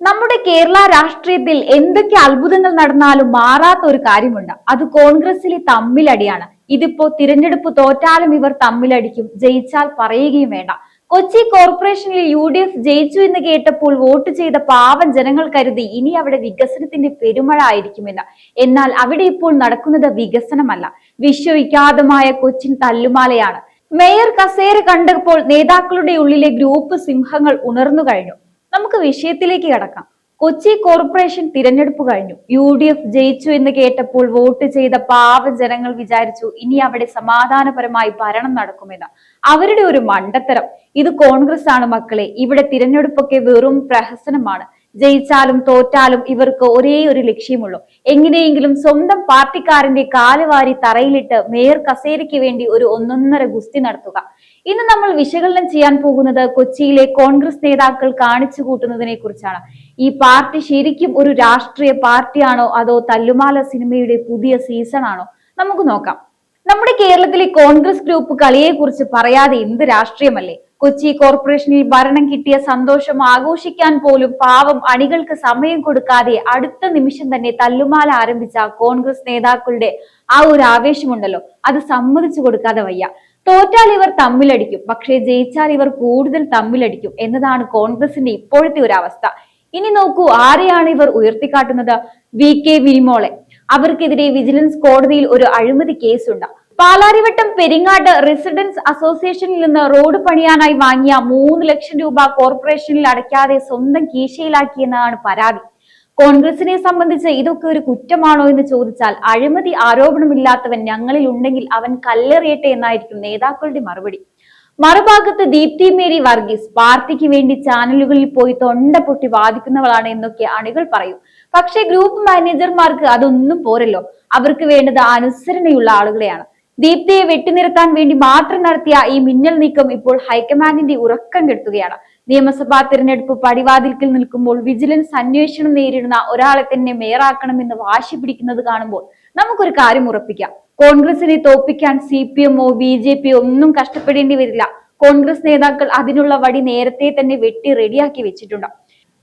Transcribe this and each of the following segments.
നമ്മുടെ കേരള രാഷ്ട്രീയത്തിൽ എന്തൊക്കെ അത്ഭുതങ്ങൾ നടന്നാലും മാറാത്ത ഒരു കാര്യമുണ്ട്. അത് കോൺഗ്രസിലെ തമ്മിലടിയാണ്. ഇതിപ്പോ തിരഞ്ഞെടുപ്പ് തോറ്റാലും ഇവർ തമ്മിലടിക്കും. ജയിച്ചാൽ പറയുകയും വേണ്ട. കൊച്ചി കോർപ്പറേഷനിൽ യു ഡി എഫ് ജയിച്ചു എന്ന് കേട്ടപ്പോൾ വോട്ട് ചെയ്ത പാവം ജനങ്ങൾ കരുതി ഇനി അവിടെ വികസനത്തിന്റെ പെരുമഴ ആയിരിക്കുമെന്ന്. എന്നാൽ അവിടെ ഇപ്പോൾ നടക്കുന്നത് വികസനമല്ല. വിശ്വവിഖ്യാതമായ കൊച്ചിൻ തല്ലുമാലയാണ്. മേയർ കസേര കണ്ടപ്പോൾ നേതാക്കളുടെ ഉള്ളിലെ ഗ്രൂപ്പ് സിംഹങ്ങൾ ഉണർന്നു കഴിഞ്ഞു. നമുക്ക് വിഷയത്തിലേക്ക് കടക്കാം. കൊച്ചി കോർപ്പറേഷൻ തിരഞ്ഞെടുപ്പ് കഴിഞ്ഞു. യു ഡി എഫ് ജയിച്ചു എന്ന് കേട്ടപ്പോൾ വോട്ട് ചെയ്ത പാവ ജനങ്ങൾ വിചാരിച്ചു ഇനി അവിടെ സമാധാനപരമായി ഭരണം നടക്കുമെന്ന്. അവരുടെ ഒരു മണ്ടത്തരം. ഇത് കോൺഗ്രസ് ആണ് മക്കളെ. ഇവിടെ തിരഞ്ഞെടുപ്പൊക്കെ വെറും പ്രഹസനമാണ്. ജയിച്ചാലും തോറ്റാലും ഇവർക്ക് ഒരേ ഒരു ലക്ഷ്യമുള്ളൂ. എങ്ങനെയെങ്കിലും സ്വന്തം പാർട്ടിക്കാരന്റെ കാലുവാരി തറയിലിട്ട് മേയർ കസേരയ്ക്ക് വേണ്ടി ഒരു ഒന്നൊന്നര ഗുസ്തി നടത്തുക. ഇന്ന് നമ്മൾ വിശകലനം ചെയ്യാൻ പോകുന്നത് കൊച്ചിയിലെ കോൺഗ്രസ് നേതാക്കൾ കാണിച്ചു കൂട്ടുന്നതിനെ കുറിച്ചാണ്. ഈ പാർട്ടി ശരിക്കും ഒരു രാഷ്ട്രീയ പാർട്ടിയാണോ അതോ തല്ലുമാല സിനിമയുടെ പുതിയ സീസൺ ആണോ? നമുക്ക് നോക്കാം. നമ്മുടെ കേരളത്തിലെ കോൺഗ്രസ് ഗ്രൂപ്പ് കളിയെ കുറിച്ച് പറയാതെ എന്ത് രാഷ്ട്രീയമല്ലേ? കൊച്ചി കോർപ്പറേഷനിൽ ഭരണം കിട്ടിയ സന്തോഷം ആഘോഷിക്കാൻ പോലും പാവം അണികൾക്ക് സമയം കൊടുക്കാതെ അടുത്ത നിമിഷം തന്നെ തല്ലുമാല ആരംഭിച്ച കോൺഗ്രസ് നേതാക്കളുടെ ആ ഒരു ആവേശമുണ്ടല്ലോ. അത് സമ്മതിച്ചു കൊടുക്കാതെ വയ്യ. തോറ്റാൽ ഇവർ തമ്മിലടിക്കും. പക്ഷേ ജയിച്ചാൽ ഇവർ കൂടുതൽ തമ്മിലടിക്കും എന്നതാണ് കോൺഗ്രസിന്റെ ഇപ്പോഴത്തെ ഒരു അവസ്ഥ. ഇനി നോക്കൂ ആരെയാണ് ഇവർ ഉയർത്തിക്കാട്ടുന്നത്? വി കെ വിനിമോളെ അവർക്കെതിരെ വിജിലൻസ് കോടതിയിൽ ഒരു അഴിമതി കേസുണ്ട്. പാലാരിവട്ടം പെരിങ്ങാട് റെസിഡൻസ് അസോസിയേഷനിൽ നിന്ന് റോഡ് പണിയാനായി വാങ്ങിയ മൂന്ന് ലക്ഷം രൂപ കോർപ്പറേഷനിൽ അടയ്ക്കാതെ സ്വന്തം കീശയിലാക്കിയെന്നാണ് പരാതി. കോൺഗ്രസിനെ സംബന്ധിച്ച് ഇതൊക്കെ ഒരു കുറ്റമാണോ എന്ന് ചോദിച്ചാൽ അഴിമതി ആരോപണമില്ലാത്തവൻ ഞങ്ങളിൽ ഉണ്ടെങ്കിൽ അവൻ കല്ലെറിയട്ടെ എന്നായിരിക്കും നേതാക്കളുടെ മറുപടി. മറുഭാഗത്ത് ദീപ്തി മേരി വർഗീസ് പാർട്ടിക്ക് വേണ്ടി ചാനലുകളിൽ പോയി തൊണ്ട പൊട്ടി വാദിക്കുന്നവളാണ് എന്നൊക്കെ അണികൾ പറയും. പക്ഷേ ഗ്രൂപ്പ് മാനേജർമാർക്ക് അതൊന്നും പോരല്ലോ. അവർക്ക് വേണ്ടത് അനുസരണയുള്ള ആളുകളെയാണ്. ദീപ്തിയെ വെട്ടിനിരത്താൻ വേണ്ടി മാത്രം നടത്തിയ ഈ മിന്നൽ നീക്കം ഇപ്പോൾ ഹൈക്കമാൻഡിന്റെ ഉറക്കം കെടുത്തുകയാണ്. നിയമസഭാ തിരഞ്ഞെടുപ്പ് പടിവാതിൽക്കിൽ നിൽക്കുമ്പോൾ വിജിലൻസ് അന്വേഷണം നേരിടുന്ന ഒരാളെ തന്നെ മേയറാക്കണമെന്ന് വാശി പിടിക്കുന്നത് കാണുമ്പോൾ നമുക്കൊരു കാര്യം ഉറപ്പിക്കാം. കോൺഗ്രസിനെ തോപ്പിക്കാൻ സി പി എമ്മോ ബി ജെ പിയോ ഒന്നും കഷ്ടപ്പെടേണ്ടി വരില്ല. കോൺഗ്രസ് നേതാക്കൾ അതിനുള്ള വടി നേരത്തെ തന്നെ വെട്ടി റെഡിയാക്കി വെച്ചിട്ടുണ്ട്.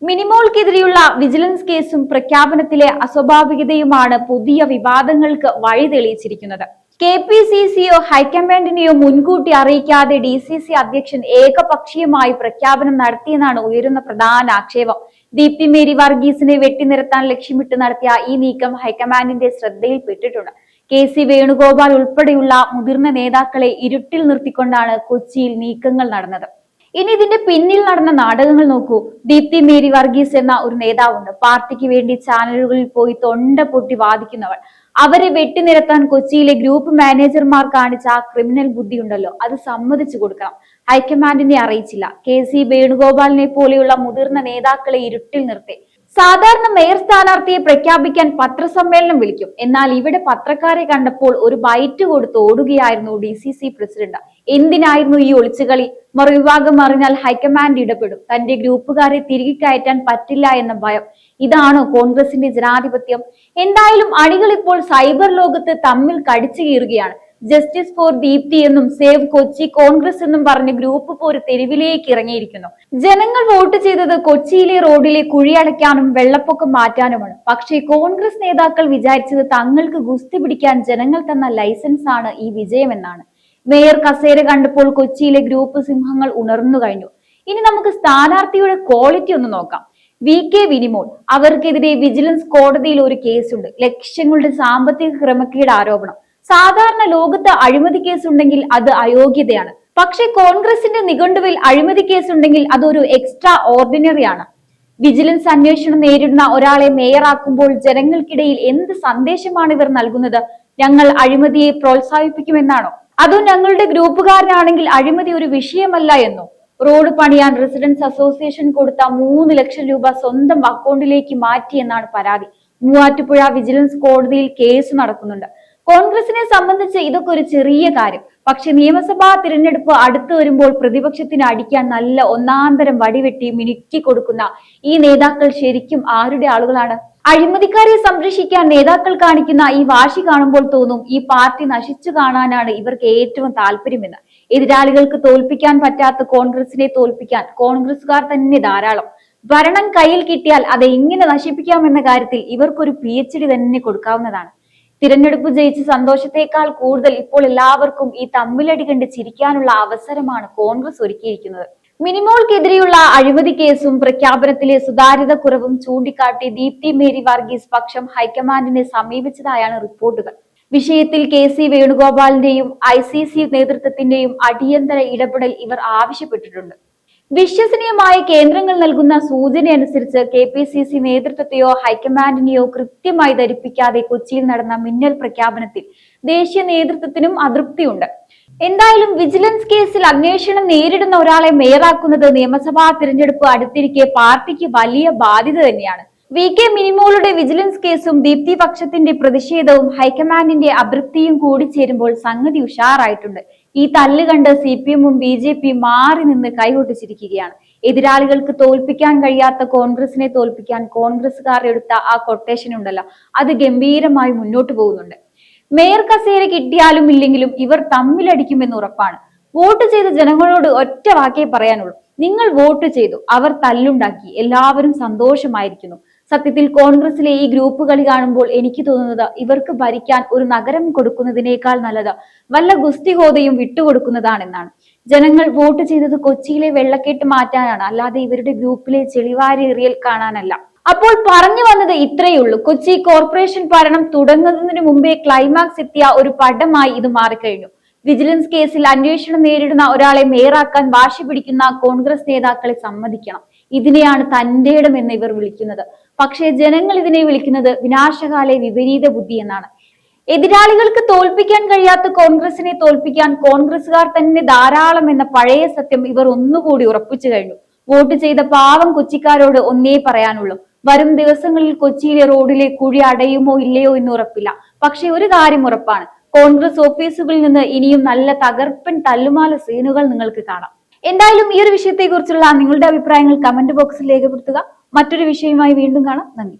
മിനിമോൾക്കെതിരെയുള്ള വിജിലൻസ് കേസും പ്രഖ്യാപനത്തിലെ അസ്വാഭാവികതയുമാണ് പുതിയ വിവാദങ്ങൾക്ക് വഴി തെളിയിച്ചിരിക്കുന്നത്. കെ പി സി സിയോ ഹൈക്കമാൻഡിനെയോ മുൻകൂട്ടി അറിയിക്കാതെ ഡി സി സി അധ്യക്ഷൻ ഏകപക്ഷീയമായി പ്രഖ്യാപനം നടത്തിയെന്നാണ് ഉയരുന്ന പ്രധാന ആക്ഷേപം. ദീപ്തി മേരി വർഗീസിനെ വെട്ടിനിരത്താൻ ലക്ഷ്യമിട്ട് നടത്തിയ ഈ നീക്കം ഹൈക്കമാൻഡിന്റെ ശ്രദ്ധയിൽപ്പെട്ടിട്ടുണ്ട്. കെ സി വേണുഗോപാൽ ഉൾപ്പെടെയുള്ള മുതിർന്ന നേതാക്കളെ ഇരുട്ടിൽ നിർത്തിക്കൊണ്ടാണ് കൊച്ചിയിൽ നീക്കങ്ങൾ നടന്നത്. ഇനി ഇതിന്റെ പിന്നിൽ നടന്ന നാടകങ്ങൾ നോക്കൂ. ദീപ്തി മേരി വർഗീസ് എന്ന ഒരു നേതാവുണ്ട്. പാർട്ടിക്ക് വേണ്ടി ചാനലുകളിൽ പോയി തൊണ്ട പൊട്ടി വാദിക്കുന്നവൾ. അവരെ വെട്ടിനിരത്താൻ കൊച്ചിയിലെ ഗ്രൂപ്പ് മാനേജർമാർ കാണിച്ച ആ ക്രിമിനൽ ബുദ്ധി ഉണ്ടല്ലോ അത് സമ്മതിച്ചു കൊടുക്കണം. ഹൈക്കമാൻഡിനെ അറിയിച്ചില്ല. കെ സി വേണുഗോപാലിനെ പോലെയുള്ള മുതിർന്ന നേതാക്കളെ ഇരുട്ടിൽ നിർത്തി. സാധാരണ മേയർ സ്ഥാനാർത്ഥിയെ പ്രഖ്യാപിക്കാൻ പത്രസമ്മേളനം വിളിക്കും. എന്നാൽ ഇവിടെ പത്രക്കാരെ കണ്ടപ്പോൾ ഒരു ബൈറ്റ് കൊടുത്ത് ഓടുകയായിരുന്നു ഡി സി സി പ്രസിഡന്റ്. എന്തിനായിരുന്നു ഈ ഒളിച്ചുകളി മറുവിഭാഗം അറിഞ്ഞാൽ ഹൈക്കമാൻഡ് ഇടപെടും. തന്റെ ഗ്രൂപ്പുകാരെ തിരികെ കയറ്റാൻ പറ്റില്ല എന്ന ഭയം. ഇതാണോ കോൺഗ്രസിന്റെ ജനാധിപത്യം. എന്തായാലും അണികൾ ഇപ്പോൾ സൈബർ ലോകത്ത് തമ്മിൽ കടിച്ചു കീറുകയാണ്. ജസ്റ്റിസ് ഫോർ ദീപ്തി എന്നും സേവ് കൊച്ചി കോൺഗ്രസ് എന്നും പറഞ്ഞ് ഗ്രൂപ്പ് പോര് തെരുവിലേക്ക് ഇറങ്ങിയിരിക്കുന്നു. ജനങ്ങൾ വോട്ട് ചെയ്തത് കൊച്ചിയിലെ റോഡിലെ കുഴിയടയ്ക്കാനും വെള്ളപ്പൊക്കം മാറ്റാനുമാണ്. പക്ഷേ കോൺഗ്രസ് നേതാക്കൾ വിചാരിച്ചത് തങ്ങൾക്ക് ഗുസ്തി പിടിക്കാൻ ജനങ്ങൾ തന്ന ലൈസൻസ് ആണ് ഈ വിജയമെന്നാണ്. മേയർ കസേര കണ്ടപ്പോൾ കൊച്ചിയിലെ ഗ്രൂപ്പ് സിംഹങ്ങൾ ഉണർന്നു കഴിഞ്ഞു. ഇനി നമുക്ക് സ്ഥാനാർത്ഥിയുടെ ക്വാളിറ്റി ഒന്ന് നോക്കാം. വി കെ വിനിമോൾ അവർക്കെതിരെ വിജിലൻസ് കോടതിയിൽ ഒരു കേസുണ്ട്. ലക്ഷ്യങ്ങളുടെ സാമ്പത്തിക ക്രമക്കേട് ആരോപണം. സാധാരണ ലോകത്ത് അഴിമതി കേസുണ്ടെങ്കിൽ അത് അയോഗ്യതയാണ്. പക്ഷേ കോൺഗ്രസിന്റെ നിഘണ്ടുവിൽ അഴിമതി കേസുണ്ടെങ്കിൽ അതൊരു എക്സ്ട്രാ ഓർഡിനറി ആണ്. വിജിലൻസ് അന്വേഷണം നേരിടുന്ന ഒരാളെ മേയറാക്കുമ്പോൾ ജനങ്ങൾക്കിടയിൽ എന്ത് സന്ദേശമാണ് ഇവർ നൽകുന്നത്? ഞങ്ങൾ അഴിമതിയെ പ്രോത്സാഹിപ്പിക്കുമെന്നാണോ? അതോ ഞങ്ങളുടെ ഗ്രൂപ്പുകാരനാണെങ്കിൽ അഴിമതി ഒരു വിഷയമല്ല എന്നോ. റോഡ് പണിയാൻ റെസിഡൻസ് അസോസിയേഷൻ കൊടുത്ത മൂന്ന് ലക്ഷം രൂപ സ്വന്തം അക്കൗണ്ടിലേക്ക് മാറ്റി എന്നാണ് പരാതി. മൂവാറ്റുപുഴ വിജിലൻസ് കോടതിയിൽ കേസ് നടക്കുന്നുണ്ട്. കോൺഗ്രസിനെ സംബന്ധിച്ച് ഇതൊക്കെ ഒരു ചെറിയ കാര്യം. പക്ഷെ നിയമസഭാ തിരഞ്ഞെടുപ്പ് അടുത്തു വരുമ്പോൾ പ്രതിപക്ഷത്തിന് അടിക്കാൻ നല്ല ഒന്നാന്തരം വടിവെട്ടി മിനുക്കി കൊടുക്കുന്ന ഈ നേതാക്കൾ ശരിക്കും ആരുടെ ആളുകളാണ്? അഴിമതിക്കാരെ സംരക്ഷിക്കാൻ നേതാക്കൾ കാണിക്കുന്ന ഈ വാശി കാണുമ്പോൾ തോന്നും ഈ പാർട്ടി നശിച്ചു കാണാനാണ് ഇവർക്ക് ഏറ്റവും താല്പര്യമെന്ന്. എതിരാളികൾക്ക് തോൽപ്പിക്കാൻ പറ്റാത്ത കോൺഗ്രസിനെ തോൽപ്പിക്കാൻ കോൺഗ്രസുകാർ തന്നെ ധാരാളം. ഭരണം കയ്യിൽ കിട്ടിയാൽ അത് എങ്ങനെ നശിപ്പിക്കാമെന്ന കാര്യത്തിൽ ഇവർക്കൊരു പി എച്ച് ഡി തന്നെ കൊടുക്കാവുന്നതാണ്. തിരഞ്ഞെടുപ്പ് ജയിച്ച സന്തോഷത്തെക്കാൾ കൂടുതൽ ഇപ്പോൾ എല്ലാവർക്കും ഈ തമ്മിലടി കണ്ട് ചിരിക്കാനുള്ള അവസരമാണ് കോൺഗ്രസ് ഒരുക്കിയിരിക്കുന്നത്. മിനിമോൾക്കെതിരെയുള്ള അഴിമതി കേസും പ്രഖ്യാപനത്തിലെ സുതാര്യത കുറവും ചൂണ്ടിക്കാട്ടി ദീപ്തി മേരി വർഗീസ് പക്ഷം ഹൈക്കമാൻഡിനെ സമീപിച്ചതായാണ് റിപ്പോർട്ടുകൾ. വിഷയത്തിൽ കെ സി വേണുഗോപാലിന്റെയും ഐ സി സി നേതൃത്വത്തിന്റെയും അടിയന്തര ഇടപെടൽ ഇവർ ആവശ്യപ്പെട്ടിട്ടുണ്ട്. വിശ്വസനീയമായ കേന്ദ്രങ്ങൾ നൽകുന്ന സൂചനയനുസരിച്ച് കെ പി സി സി നേതൃത്വത്തെയോ ഹൈക്കമാൻഡിനെയോ കൃത്യമായി ധരിപ്പിക്കാതെ കൊച്ചിയിൽ നടന്ന മിന്നൽ പ്രഖ്യാപനത്തിൽ ദേശീയ നേതൃത്വത്തിനും അതൃപ്തിയുണ്ട്. എന്തായാലും വിജിലൻസ് കേസിൽ അന്വേഷണം നേരിടുന്ന ഒരാളെ മേയറാക്കുന്നത് നിയമസഭാ തിരഞ്ഞെടുപ്പ് അടുത്തിരിക്കെ പാർട്ടിക്ക് വലിയ ബാധ്യത തന്നെയാണ്. വി കെ മിനിമോളുടെ വിജിലൻസ് കേസും ദീപ്തി പക്ഷത്തിന്റെ പ്രതിഷേധവും ഹൈക്കമാൻഡിന്റെ അതൃപ്തിയും കൂടി ചേരുമ്പോൾ സംഗതി ഉഷാറായിട്ടുണ്ട്. ഈ തല്ല് കണ്ട് സി പി എമ്മും ബി ജെ പിയും മാറി നിന്ന് കൈകൊട്ടിച്ചിരിക്കുകയാണ്. എതിരാളികൾക്ക് തോൽപ്പിക്കാൻ കഴിയാത്ത കോൺഗ്രസിനെ തോൽപ്പിക്കാൻ കോൺഗ്രസുകാർ എടുത്ത ആ കൊട്ടേഷൻ ഉണ്ടല്ലോ. അത് ഗംഭീരമായി മുന്നോട്ട് പോകുന്നുണ്ട്. മേയർ കസേര കിട്ടിയാലും ഇല്ലെങ്കിലും ഇവർ തമ്മിലടിക്കുമെന്ന് ഉറപ്പാണ്. വോട്ട് ചെയ്ത ജനങ്ങളോട് ഒറ്റ വാക്കേ പറയാനുള്ളൂ. നിങ്ങൾ വോട്ട് ചെയ്തു അവർ തല്ലുണ്ടാക്കി എല്ലാവരും സന്തോഷമായിരിക്കുന്നു. സത്യത്തിൽ കോൺഗ്രസിലെ ഈ ഗ്രൂപ്പ് കളി കാണുമ്പോൾ എനിക്ക് തോന്നുന്നത് ഇവർക്ക് ഭരിക്കാൻ ഒരു നഗരം കൊടുക്കുന്നതിനേക്കാൾ നല്ലത് വല്ല ഗുസ്തി ഹോദയും വിട്ടുകൊടുക്കുന്നതാണെന്നാണ് ജനങ്ങൾ വോട്ട് ചെയ്തത് കൊച്ചിയിലെ വെള്ളക്കെട്ട് മാറ്റാനാണ് അല്ലാതെ ഇവരുടെ ഗ്രൂപ്പിലെ ചെളിവാരി എറിയൽ കാണാനല്ല. അപ്പോൾ പറഞ്ഞു വന്നത് ഇത്രയേ ഉള്ളൂ. കൊച്ചി കോർപ്പറേഷൻ ഭരണം തുടങ്ങുന്നതിന് മുമ്പേ ക്ലൈമാക്സ് എത്തിയ ഒരു പടമായി ഇത് മാറിക്കഴിഞ്ഞു. വിജിലൻസ് കേസിൽ അന്വേഷണം നേരിടുന്ന ഒരാളെ മേയറാക്കാൻ വാശി പിടിക്കുന്ന കോൺഗ്രസ് നേതാക്കളെ സമ്മതിക്കണം. ഇതിനെയാണ് തന്റെ ഇടം എന്ന് ഇവർ വിളിക്കുന്നത്. പക്ഷേ ജനങ്ങൾ ഇതിനെ വിളിക്കുന്നത് വിനാശകാലെ വിപരീത ബുദ്ധി എന്നാണ്. എതിരാളികൾക്ക് തോൽപ്പിക്കാൻ കഴിയാത്ത കോൺഗ്രസിനെ തോൽപ്പിക്കാൻ കോൺഗ്രസുകാർ തന്നെ ധാരാളം എന്ന പഴയ സത്യം ഇവർ ഒന്നുകൂടി ഉറപ്പിച്ചു കഴിഞ്ഞു. വോട്ട് ചെയ്ത പാവം കൊച്ചിക്കാരോട് ഒന്നേ പറയാനുള്ളൂ. വരും ദിവസങ്ങളിൽ കൊച്ചിയിലെ റോഡിലെ കുഴി അടയുമോ ഇല്ലയോ എന്ന് ഉറപ്പില്ല. പക്ഷെ ഒരു കാര്യം ഉറപ്പാണ്. കോൺഗ്രസ് ഓഫീസുകളിൽ നിന്ന് ഇനിയും നല്ല തകർപ്പൻ തല്ലുമാല സീനുകൾ നിങ്ങൾക്ക് കാണാം. എന്തായാലും ഈ ഒരു വിഷയത്തെക്കുറിച്ചുള്ള നിങ്ങളുടെ അഭിപ്രായങ്ങൾ കമന്റ് ബോക്സിൽ രേഖപ്പെടുത്തുക. മറ്റൊരു വിഷയവുമായി വീണ്ടും കാണാം. നന്ദി.